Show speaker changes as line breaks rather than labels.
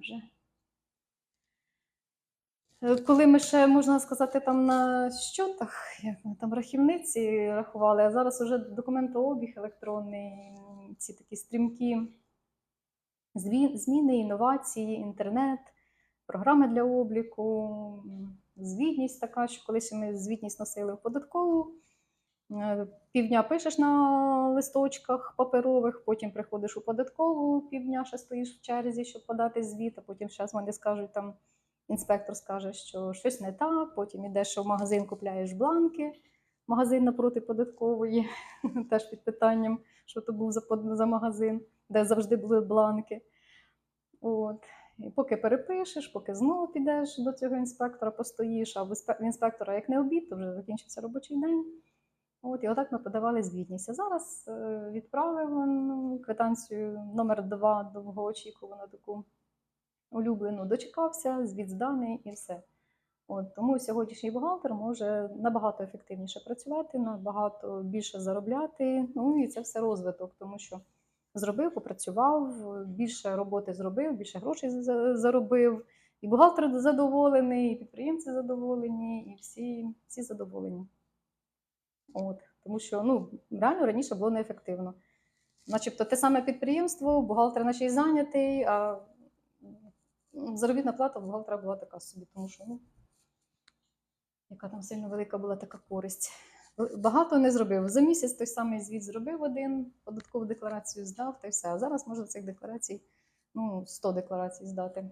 вже. Коли ми ще, можна сказати, там на щотах, там рахівниці рахували, а зараз вже документообіг електронний, ці такі стрімкі зміни, інновації, інтернет, програми для обліку, звітність така, що колись ми звітність носили в податкову. Е, Півдня пишеш на листочках паперових, потім приходиш у податкову, півдня ще стоїш в черзі, щоб подати звіт, а потім зараз вони скажуть, там інспектор скаже, що щось не так, потім ідеш в магазин, купляєш бланки, магазин напроти податкової, теж під питанням, що то був за, за магазин, де завжди були бланки. От. І поки перепишеш, поки знову підеш до цього інспектора, постоїш, а в інспектора як не обід, то вже закінчився робочий день. От, і отак ми подавали звітність. А зараз е, відправив ну, квитанцію номер 2 довгоочікувану таку улюблену, дочекався, звіт зданий і все. От, тому сьогоднішній бухгалтер може набагато ефективніше працювати, набагато більше заробляти. Ну і це все розвиток, тому що зробив, попрацював, більше роботи зробив, більше грошей заробив. І бухгалтер задоволений, і підприємці задоволені, і всі, всі задоволені. От, тому що ну, реально раніше було неефективно. Начебто те саме підприємство, бухгалтер наче й зайнятий, а заробітна плата бухгалтера була така собі, тому що ну, яка там сильно велика була така користь. Багато не зробив. За місяць той самий звіт зробив один, податкову декларацію здав та й все. А зараз можна цих декларацій ну, 100 декларацій здати.